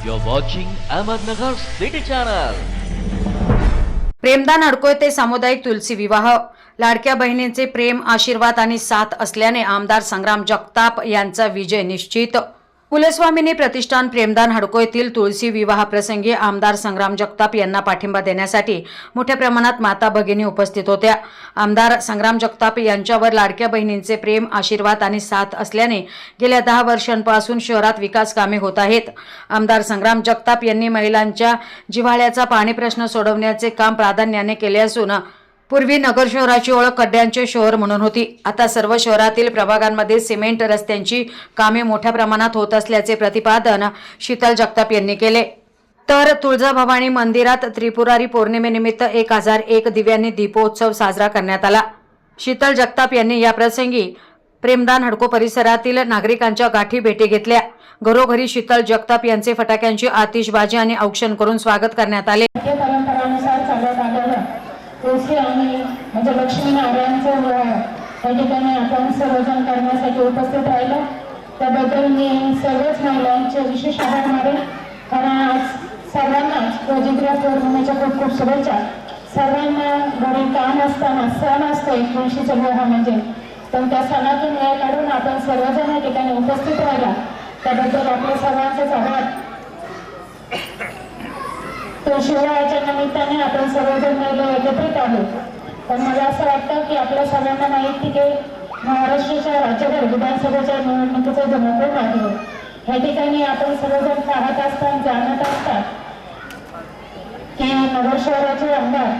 You're watching Ahmednagar City Channel. Premdan अडकोय ते सामुदायिक तुलसी विवाह लाडक्या बहिणींचे प्रेम आशीर्वाद आणि साथ असल्याने आमदार संग्राम जगताप यांचा विजय निश्चित कुलस्वामिनी प्रतिष्ठान प्रेमदान हडकोयतील तुळशी विवाह प्रसंगी आमदार संग्राम जगताप यांना पाठिंबा देण्यासाठी मोठ्या प्रमाणात माता भगिनी उपस्थित होत्या. आमदार संग्राम जगताप यांच्यावर लाडक्या बहिणींचे प्रेम आशीर्वाद आणि साथ असल्याने गेल्या दहा वर्षांपासून शहरात विकास कामे होत आहेत. आमदार संग्राम जगताप यांनी महिलांच्या जिव्हाळ्याचा पाणी प्रश्न सोडवण्याचे काम प्राधान्याने केले असून पूर्वी नगर शहराची ओळख खड्ड्यांचे शहर म्हणून होती. आता सर्व शहरातील प्रभागांमध्ये सिमेंट रस्त्यांची कामे मोठ्या प्रमाणात होत असल्याचे प्रतिपादन शीतल जगताप यांनी केले. तर तुळजाभवानी मंदिरात त्रिपुरारी पौर्णिमेनिमित्त एक हजार एक दिव्यांनी दीपोत्सव साजरा करण्यात आला. शीतल जगताप यांनी या प्रसंगी प्रेमदान हडको परिसरातील नागरिकांच्या गाठी भेटी घेतल्या. घरोघरी शीतल जगताप यांचे फटाक्यांची आतिषबाजी आणि औक्षण करून स्वागत करण्यात आले भारतीय परंपरानुसार चालत आलेलं तुळशी आणि म्हणजे लक्ष्मीनारायणचं ठिकाणी आपण सर्वजण करण्यासाठी उपस्थित राहिलो. त्याबद्दल मी सर्वच महिलांचे विशेष आभार मानेन. कारण आज सर्वांनाच कोजिंद्रिया होण्याच्या खूप खूप शुभेच्छा. सर्वांना घरी काम असताना सण असतो एक तुळशीचा विवाह म्हणजे. पण त्या सणातून वेळ काढून आपण सर्वजण या ठिकाणी उपस्थित राहिला. त्याबद्दल आपल्या सर्वांचाच आभार. तो शिवरायाच्या निमित्ताने आपण सर्वजण महिला एकत्रित आलो पण मला असं वाटतं की आपल्या सगळ्यांना माहिती की महाराष्ट्राच्या राज्यभर विधानसभेच्या निवडणुकीचा जमवून आहे या ठिकाणी आपण सर्वजण पाहत असता जाणत असतात की नगर शहराचे आमदार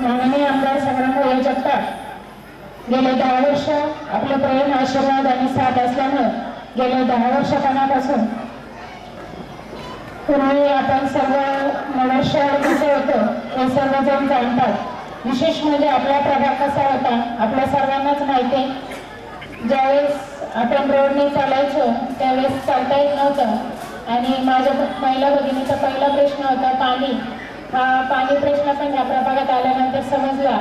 माननीय आमदार संग्राम जगताप गेले दहा वर्ष आपलं प्रेम आशीर्वाद आणि साथ असल्यानं गेल्या दहा वर्षपणापासून पूर्वी आपण सर्व नगर शहर कसं होतं हे सर्वजण जाणतात. विशेष म्हणजे आपला प्रभाग कसा होता आपल्या सर्वांनाच माहिती. आहे ज्यावेळेस आपण रोडने चालायचो त्यावेळेस चालता येत नव्हतं. आणि माझ्या महिला भगिनीचा पहिला प्रश्न होता पाणी. हा पाणी प्रश्न पण या प्रभागात आल्यानंतर समजला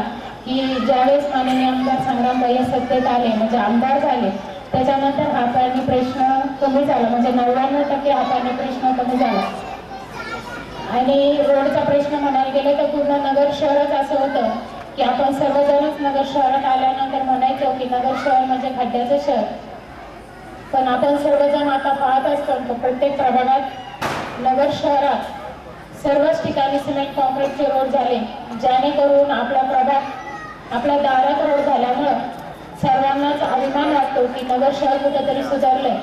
की ज्यावेळेस माननीय आमदार संग्राम भैया सत्तेत आले म्हणजे आमदार झाले त्याच्यानंतर हा पाणी प्रश्न कमी झाला. म्हणजे नव्याण्णव टक्के हा पाणी प्रश्न कमी झाला. आणि रोडचा प्रश्न म्हणायला गेलं तर पूर्ण नगर शहरच असं होतं की आपण सर्वजणच नगर शहरात आल्यानंतर म्हणायचो की नगर शहर म्हणजे खड्ड्याचं शहर. पण आपण सर्वजण आता पाहत असतो प्रत्येक प्रभागात नगर शहरात सर्वच ठिकाणी सिमेंट कॉन्क्रीटचे रोड झाले जेणेकरून आपला प्रभाग आपल्या दारात रोड झाल्यामुळं सर्वांनाच अभिमान वाटतो की नगर शहर कुठेतरी सुधारलंय.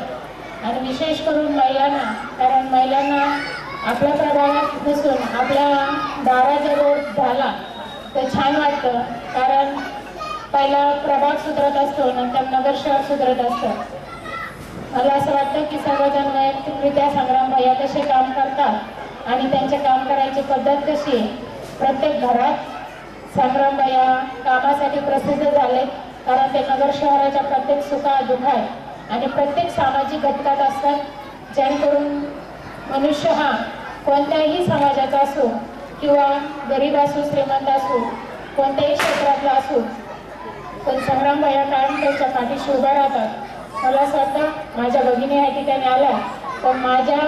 आणि विशेष करून महिलांना कारण महिलांना आपल्या प्रभागात बसून आपल्या दाराचा रोड झाला तर छान वाटतं. कारण पहिला प्रभाग सुधरत असतो नंतर नगर शहर सुधरत असतं. मला असं वाटतं की सर्वजण वैयक्तिकरित्या संग्राम भैया कसे काम करतात आणि त्यांचे काम करायची पद्धत कशी आहे? प्रत्येक घरात संग्राम भैया कामासाठी प्रसिद्ध झाले कारण ते नगर शहराच्या प्रत्येक सुखा दुखाय आणि प्रत्येक सामाजिक घटकात असतात जेणेकरून मनुष्य हा कोणत्याही समाजाचा असो किंवा गरीब असो श्रीमंत असो कोणत्याही क्षेत्रातला असो पण संग्राम भैया कायम त्यांच्या पाठीशी उभा राहतात. मला असं वाटतं माझ्या भगिनी आहे ठिकाणी आल्या पण माझ्या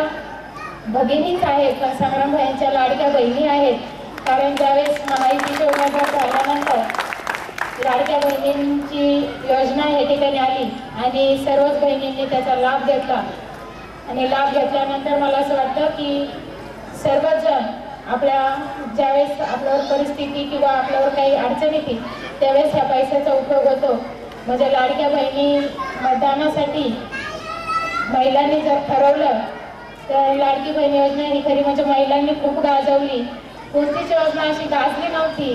भगिनीच आहेत पण संग्राम भैयांच्या लाडक्या बहिणी आहेत. कारण ज्यावेळेस महायुतीचे उमेदवार झाल्यानंतर लाडक्या बहिणींची योजना या ठिकाणी आली आणि सर्वच बहिणींनी त्याचा लाभ घेतला. आणि लाभ घेतल्यानंतर मला असं वाटतं की सर्वजण आपल्या ज्यावेळेस आपल्यावर परिस्थिती किंवा आपल्यावर काही अडचण येते त्यावेळेस ह्या पैशाचा उपयोग होतो. म्हणजे लाडक्या बहिणी मतदानासाठी महिलांनी जर ठरवलं तर लाडकी बहीण योजना ही खरी म्हणजे महिलांनी खूप गाजवली. कोणतीच योजना अशी गाजली नव्हती.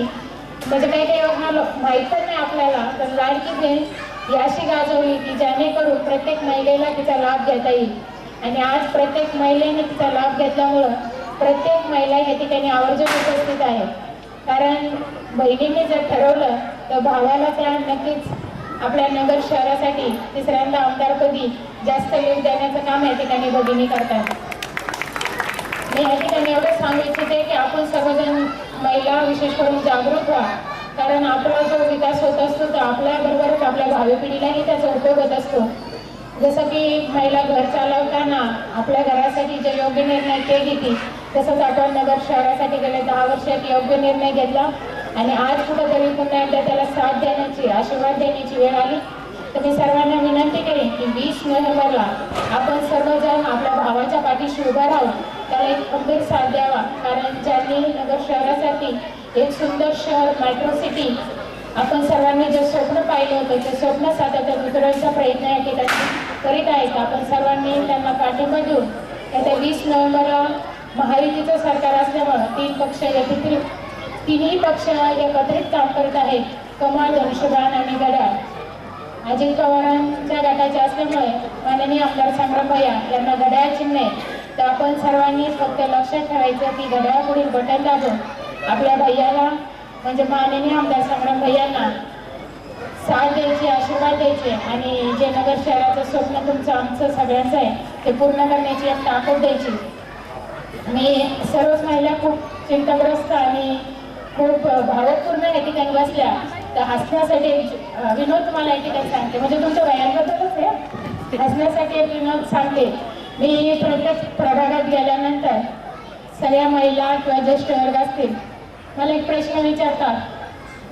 म्हणजे काही काही योजना माहीत पण नाही आपल्याला तर लाडकी बहीण ही अशी गाजवली की जेणेकरून प्रत्येक महिलेला तिचा लाभ घेता येईल. आणि आज प्रत्येक महिलेने तिचा लाभ घेतल्यामुळं प्रत्येक महिला या ठिकाणी आवर्जून उपस्थित आहे. कारण बहिणीने जर ठरवलं तर भावाला त्या नक्कीच आपल्या नगर शहरासाठी तिसऱ्यांदा आमदारपदी जास्त योग देण्याचं काम या ठिकाणी भगिनी करतात. मी या ठिकाणी एवढंच सांगू इच्छिते की आपण सर्वजण महिला विशेष करून जागरूक व्हा. कारण आपला जो विकास होत असतो तो आपल्याबरोबरच आपल्या भावी पिढीलाही त्याचा उपयोग होत असतो. जसं की महिला घर चालवताना आपल्या घरासाठी जे योग्य निर्णय ते घेतील तसंच आपण नगर शहरासाठी गेले दहा वर्षात योग्य निर्णय घेतला आणि आज कुठंतरी पुन्हा एकदा त्याला साथ देण्याची आशीर्वाद देण्याची वेळ आली. तर मी सर्वांना विनंती करेन की वीस नोव्हेंबरला आपण सर्वजण आपल्या भावाच्या पाठीशी उभा राहून त्याला एक खंबीर साथ द्यावा. कारण ज्यांनी नगर शहरासाठी एक सुंदर शहर मेट्रो सिटी आपण सर्वांनी जे स्वप्न पाहिलं होतं ते स्वप्न सातत्यात उतरवायचा प्रयत्न या ठिकाणी करीत आहेत. आपण सर्वांनी त्यांना पाठिंबा देऊन येत्या वीस नोव्हेंबरला महायुतीचं सरकार असल्यामुळं तीन पक्ष एकत्रित तिन्ही पक्ष एकत्रित काम करत आहेत. कमळ धनुष्यबाण आणि गडाळ. अजित पवारांच्या गटाचे असल्यामुळे माननीय आमदार संग्राम भैया यांना घड्याळ चिन्ह तर आपण सर्वांनी फक्त लक्षात ठेवायचं की घड्याळपुढील बटन दाबून आपल्या भैयाला म्हणजे माननीय आमदार संग्राम भैयांना साथ द्यायची आशीर्वाद द्यायचे आणि जे नगर शहराचं स्वप्न तुमचं आमचं सगळ्यांचं आहे ते पूर्ण करण्याची एक ताकद द्यायची. मी सर्वच महिला खूप चिंताग्रस्त आणि खूप भावपूर्ण या ठिकाणी बसल्या. तर हसण्यासाठी विनोद तुम्हाला या ठिकाणी सांगते. म्हणजे तुमच्या वयांबद्दलच आहे. हसण्यासाठी एक विनोद सांगते. मी प्रत्येक प्रभागात गेल्यानंतर सगळ्या महिला किंवा ज्येष्ठ वर्ग असतील मला एक प्रश्न विचारतात.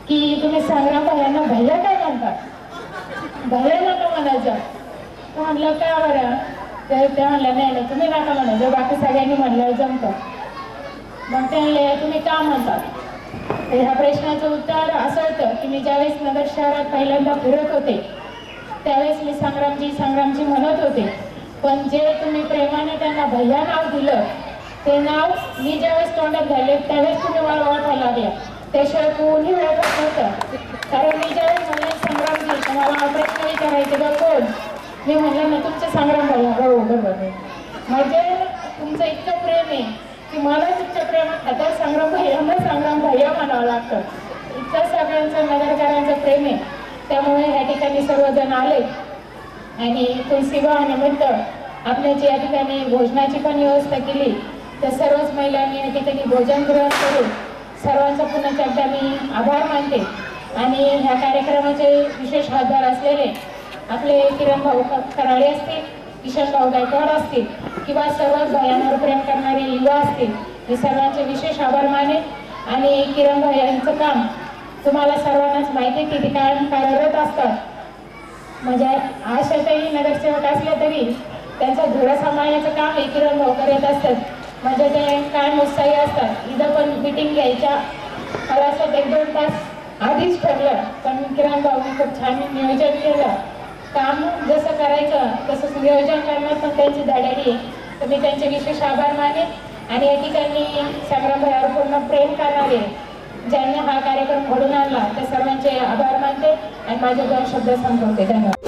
की तुम्ही संग्राम यांना भैया काय म्हणतात भैया नका म्हणायचं. तो म्हणलं का बरं? तर ते म्हणलं नाही नाही तुम्ही नका म्हणायचं. बाकी सगळ्यांनी म्हणलं जमतं. मग ते म्हणले तुम्ही का म्हणतात तर ह्या प्रश्नाचं उत्तर असं होतं की मी ज्यावेळेस नगर शहरात पहिल्यांदा फिरत होते त्यावेळेस मी संग्रामजी संग्रामजी म्हणत होते. पण जे तुम्ही प्रेमाने त्यांना भैया नाव दिलं ते नाव मी ज्यावेळेस तोंडात घाले त्यावेळेस तुम्ही मला ओळखायला लागल्या. त्याशिवाय कोणी ओळखत नव्हतं कारण मी ज्या म्हणले संग्रामजी तुम्हाला हा प्रश्न विचारायचे का कोण? मी म्हणलं ना तुमचे संग्राम भैया हो बरोबर म्हणजे तुमचं इतकं प्रेम आहे की मला तुमच्या प्रेमात आता संग्राम भैयांना संग्राम भैया म्हणावं लागतं. इतकं सगळ्यांचं नगरकरांचं प्रेम आहे. त्यामुळे या ठिकाणी सर्वजण आले. आणि तुळशीबानिमित्त आपल्याची या ठिकाणी भोजनाची पण व्यवस्था केली तर सर्वच महिलांनी या ठिकाणी भोजन ग्रहण करून सर्वांचा पुन्हा एकदा मी आभार मानते. आणि ह्या कार्यक्रमाचे विशेष हातभार असलेले आपले किरण भाऊ कराळे असतील किशन भाऊ गायकवाड असतील किंवा सर्वच भयांवर प्रेम करणारे युवा असतील मी सर्वांचे विशेष आभार माने आणि किरण भाऊ यांचं काम तुम्हाला सर्वांनाच माहिती आहे किती काळ कार्यरत असतात. म्हणजे आशाताई नगरसेवक असल्या तरी त्यांचं धुरा सांभाळण्याचं काम हे किरण भाऊ करत असतात. म्हणजे ते कायम उत्साही असतात इथं पण मिटिंग घ्यायच्या मला असं एक दोन तास आधीच ठरलं. पण किरण भाऊनी खूप छान नियोजन केलं. काम जसं करायचं तसंच नियोजन करण्यात पण त्यांची धडाडी आहे. तर मी त्यांचे विशेष आभार माने आणि या ठिकाणी संग्राम पूर्ण प्रेम करणारे ज्यांनी हा कार्यक्रम घडून आणला त्या सर्वांचे आभार मानते आणि माझे दोन शब्द संपवते. धन्यवाद.